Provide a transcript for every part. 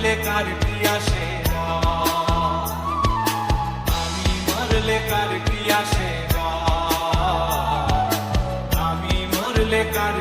মারলে কার আসে আমি মারলে কার আসে আমি মারলে কার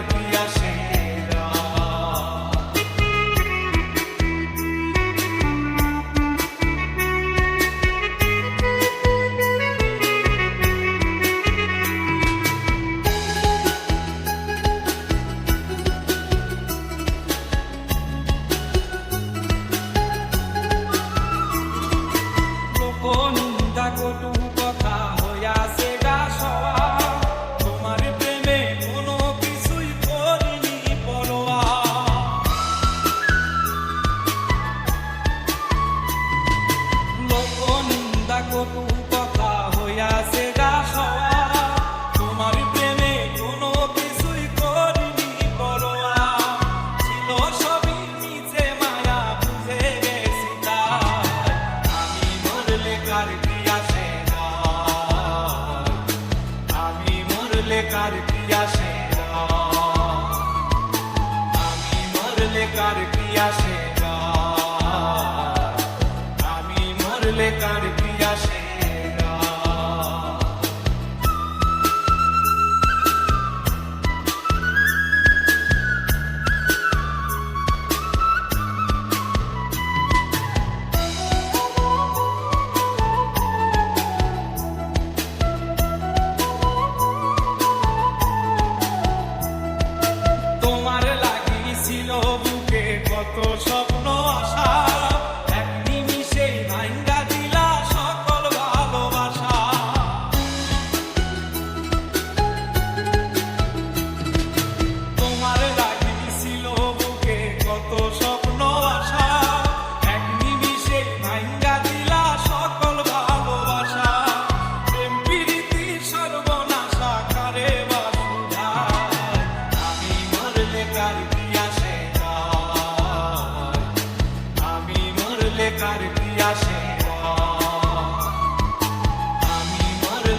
কার কি আমি মরলে কার কি আমি মরলে কার thoughts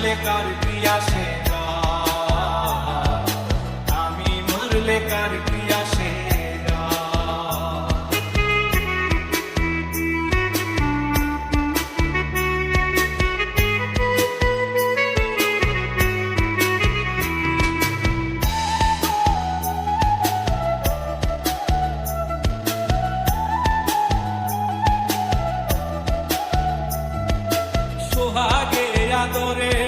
মরলে কার পিয়াসে আমি মরলে কার পিয়াসে সোহাগে আদরে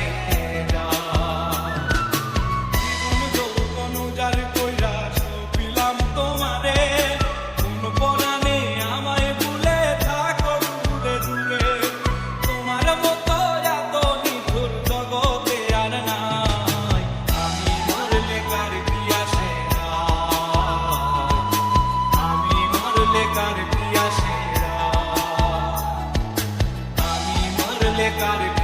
Lekar